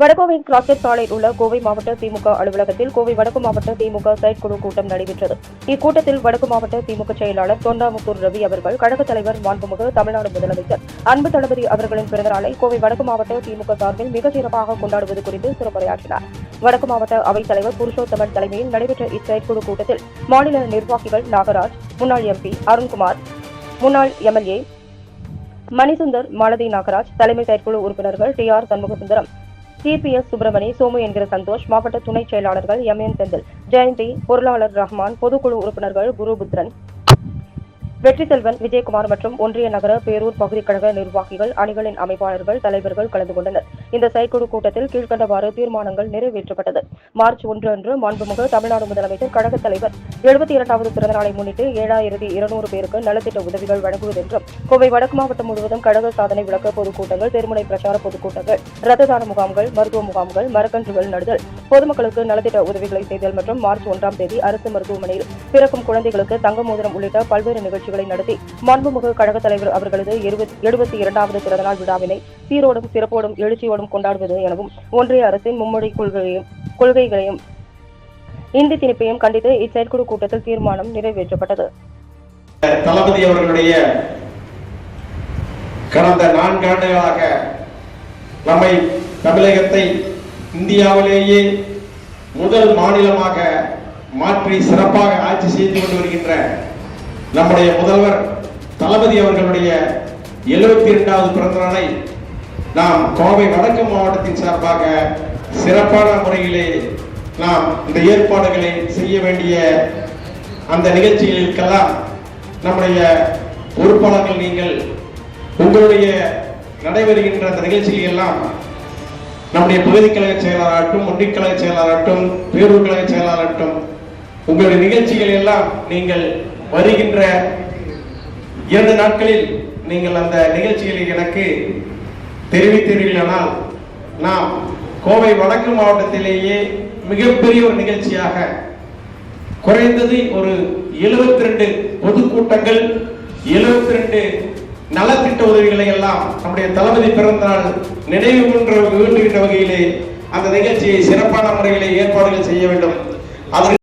வடகோவை கிராக்கெட் சாலையில் உள்ள கோவை மாவட்ட திமுக அலுவலகத்தில் கோவை வடக்கு மாவட்ட திமுக சைட் குழு கூட்டம் நடைபெற்றது. இக்கூட்டத்தில் வடக்கு மாவட்ட திமுக செயலாளர் தொண்டாமுத்தூர் ரவி அவர்கள் கழக தலைவர் மாண்புமிகு தமிழ்நாடு முதலமைச்சர் அன்பு தளபதி அவர்களின் பிறந்தநாளை கோவை வடக்கு மாவட்ட திமுக சார்பில் மிக சிறப்பாக கொண்டாடுவது குறித்து சிறப்புரையாற்றினார். வடக்கு மாவட்ட அவைத் தலைவர் புருஷோத்தமன் தலைமையில் நடைபெற்ற இச்செயற்குழு கூட்டத்தில் மாநில நிர்வாகிகள் நாகராஜ் முன்னாள் எம்பி அருண்குமார் முன்னாள் எம்எல்ஏ மணிசுந்தர் மாலதி நாகராஜ் தலைமை செயற்குழு உறுப்பினர்கள் T R Shanmugasundaram CBS Subramani Somu என்கிற சந்தோஷ் மாவட்ட துணை செயலாளர்கள் எம் என் செந்தில் ஜெயந்தி பொருளாளர் ரஹ்மான் பொதுக்குழு உறுப்பினர்கள் குருபுத்ரன் வெற்றி செல்வன் விஜயகுமார் மற்றும் ஒன்றிய நகர பேரூர் பகுதி கழக நிர்வாகிகள் அணிகளின் அமைப்பாளர்கள் தலைவர்கள் கலந்து கொண்டனர். இந்த செயற்குழு கூட்டத்தில் கீழ்க்கண்டவாறு தீர்மானங்கள் நிறைவேற்றப்பட்டது. மார்ச் ஒன்று அன்று மாண்புமிகு தமிழ்நாடு முதலமைச்சர் கழக தலைவர் எழுபத்தி இரண்டாவது பிறந்தநாளை முன்னிட்டு ஏழாயிரத்தி இருநூறு பேருக்கு நலத்திட்ட உதவிகள் வழங்குவதென்றும் கோவை வடக்கு மாவட்டம் முழுவதும் கழக சாதனை விளக்க பொதுக்கூட்டங்கள் தெருமுனை பிரச்சார பொதுக்கூட்டங்கள் ரத்த தான முகாம்கள் மருத்துவ முகாம்கள் மரக்கன்றுகள் நடுதல் பொதுமக்களுக்கு நலத்திட்ட உதவிகளை செய்தல் மற்றும் மார்ச் ஒன்றாம் தேதி அரசு மருத்துவமனையில் பிறக்கும் குழந்தைகளுக்கு தங்க மோதிரம் உள்ளிட்ட பல்வேறு நிகழ்ச்சிகளை நடத்தி மாண்புமிகு கழகத் தலைவர் அவர்களது எழுபத்தி இரண்டாவது பிறந்தநாள் விழாவினை சீரோடும் சிறப்போடும் எழுச்சியோடும் கொண்டாடுவது எனவும் ஒன்றிய அரசின் மும்மொழி கொள்கையையும் கொள்கைகளையும் இந்தி திணிப்பையும் கண்டித்து இச்செயற்குழு கூட்டத்தில் தீர்மானம் நிறைவேற்றப்பட்டது. தளபதி அவர்களுடைய கடந்த நான்காண்டுகளாக நம்மை தமிழகத்தை இந்தியாவிலேயே முதல் மாநிலமாக மாற்றி சிறப்பாக ஆட்சி செய்து கொண்டு வருகின்ற நம்முடைய முதல்வர் தளபதி அவர்களுடைய எழுபத்தி இரண்டாவது பிறந்த நாளை நாம் கோவை வடக்கு மாவட்டத்தின் சார்பாக சிறப்பான முறையிலே நாம் இந்த ஏற்பாடுகளை செய்ய வேண்டிய அந்த நிகழ்ச்சிகளுக்கெல்லாம் நம்முடைய பொறுப்பாளர்கள் நீங்கள் உங்களுடைய நடைபெறுகின்ற அந்த நிகழ்ச்சிகள் எல்லாம் நம்முடைய பகுதி கழக செயலாளராகட்டும் ஒன்றிய கழக செயலாளராகட்டும் பேரூர் கழக செயலாளராகட்டும் உங்களுடைய நிகழ்ச்சிகள் எல்லாம் நீங்கள் வருகின்ற இரண்டு நாட்களில் நீங்கள் அந்த நிகழ்ச்சிகளை எனக்கு தெரிவித்தீர்களானால் நாம் கோவை வடக்கு மாவட்டத்திலேயே மிகப்பெரிய ஒரு நிகழ்ச்சியாக குறைந்தது ஒரு 72 ரெண்டு பொதுக்கூட்டங்கள் 72 ரெண்டு நலத்திட்ட உதவிகளை எல்லாம் நம்முடைய தளபதி பிறந்தநாள் நினைவு கொன்ற வேண்டுகின்ற வகையிலே அந்த நிகழ்ச்சியை சிறப்பான முறையிலே ஏற்பாடுகள் செய்ய வேண்டும். அதற்கு